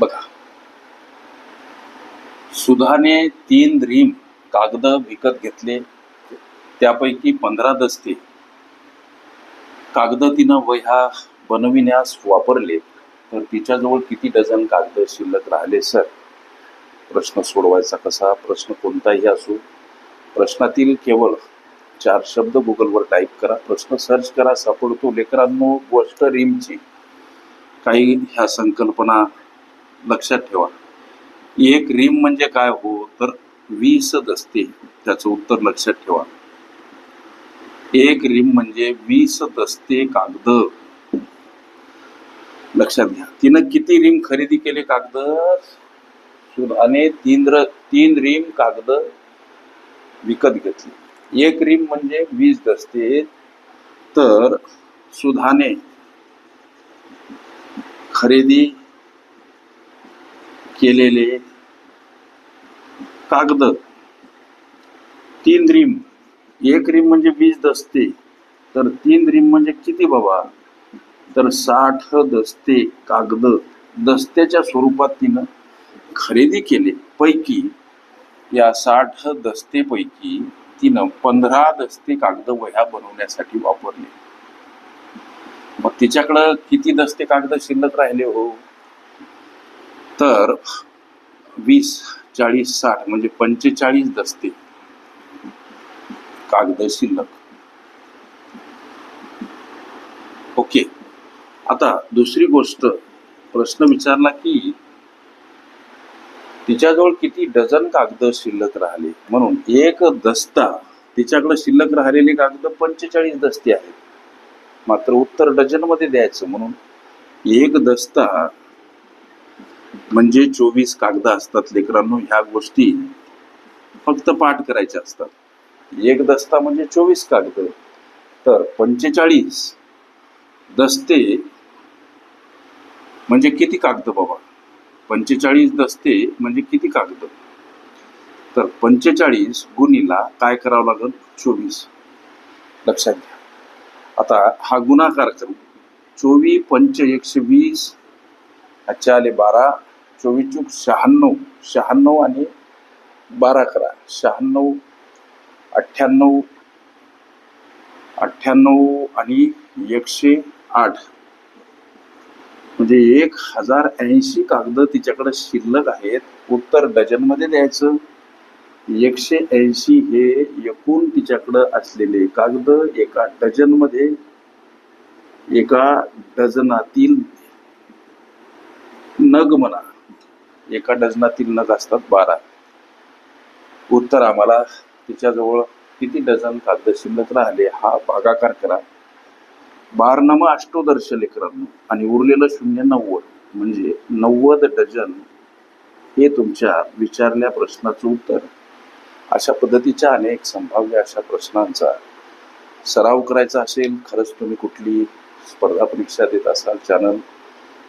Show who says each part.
Speaker 1: बघा. सुधाने तीन रीम कागद विकत घेतले त्यापैकी पंधरा दस्ते. कागद तिनं वह्या बनविण्यास वापरले तर तिच्याजवळ किती डझन कागद शिल्लक राहिले सर? प्रश्न सोडवायचा कसा? प्रश्न कोणताही असो. प्रश्नातील केवळ चार शब्द गुगलवर टाईप करा. प्रश्न सर्च करा सापडतो. लेकरांनो गोष्ट रीमची. काही ह्या संकल्पना लक्षात ठेवा. एक रीम म्हणजे काय हो? तर वीस दस्ते. त्याचं उत्तर लक्षात ठेवा. एक रीम म्हणजे वीस दस्ते कागद. लक्षात घ्या. तिनं किती रीम खरेदी केले कागद? सुधाने तीन र तीन रीम कागद विकत घेतले. एक रीम म्हणजे वीस दस्ते. तर सुधाने खरेदी केलेले कागद. तीन रिम. एक रिम म्हणजे वीस दस्ते. तर तीन रिम म्हणजे किती बाबा? तर साठ दस्ते कागद. दस्त्याच्या स्वरूपात तिनं खरेदी केले. पैकी या साठ दस्तेपैकी तिनं पंधरा दस्ते कागद वह्या बनवण्यासाठी वापरले. मग तिच्याकडं किती दस्ते कागद शिल्लक राहिले हो? तर वीस चाळीस साठ म्हणजे पंचेचाळीस दस्ते. कागद शिल्लक ओके. आता दुसरी गोष्ट प्रश्न विचारला की तिच्याजवळ किती डझन कागद शिल्लक राहिले? म्हणून एक दस्ता तिच्याकडे शिल्लक राहिलेले कागद पंचेचाळीस दस्ते आहेत. मात्र उत्तर डझनमध्ये द्यायचं म्हणून एक दस्ता म्हणजे चोवीस कागद असतात लेकरांनो ह्या गोष्टी फक्त पाठ करायच्या असतात. एक दस्ता म्हणजे चोवीस कागद. तर पंचेचाळीस दस्ते म्हणजे किती कागद बाबा? पंचेचाळीस दस्ते म्हणजे किती कागद? तर पंचेचाळीस गुणीला काय करावं लागेल? चोवीस. लक्षात घ्या. आता हा गुणाकार करू. चोवीस पंच एकशे वीस आजच्या आले बारा चोवीस चूक शहाण्णव शहाण्णव आणि बारा अकरा शहाण्णव अठ्ठ्याण्णव अठ्ठ्याण्णव आणि एकशे आठ. म्हणजे एक हजार ऐंशी कागद तिच्याकडे शिल्लक आहेत. उत्तर डझनमध्ये द्यायचं. एकशे ऐंशी हे एकूण तिच्याकडं असलेले कागद एका डझनमध्ये एका डझनातील नग म्हणा. एका डझनातील नग असतात बारा. उत्तर आम्हाला तिच्याजवळ किती डझन कागद शिल्लक राहिले हा भागाकार करा. बारनामा अष्टोदर्श लेकरांनो आणि उरलेलं शून्य नव्वद म्हणजे नव्वद डझन हे तुमच्या विचारल्या प्रश्नाचं उत्तर. अशा पद्धतीच्या अनेक संभाव्य अशा प्रश्नांचा सराव करायचा असेल खरंच तुम्ही कुठली स्पर्धा परीक्षा देत असाल चॅनल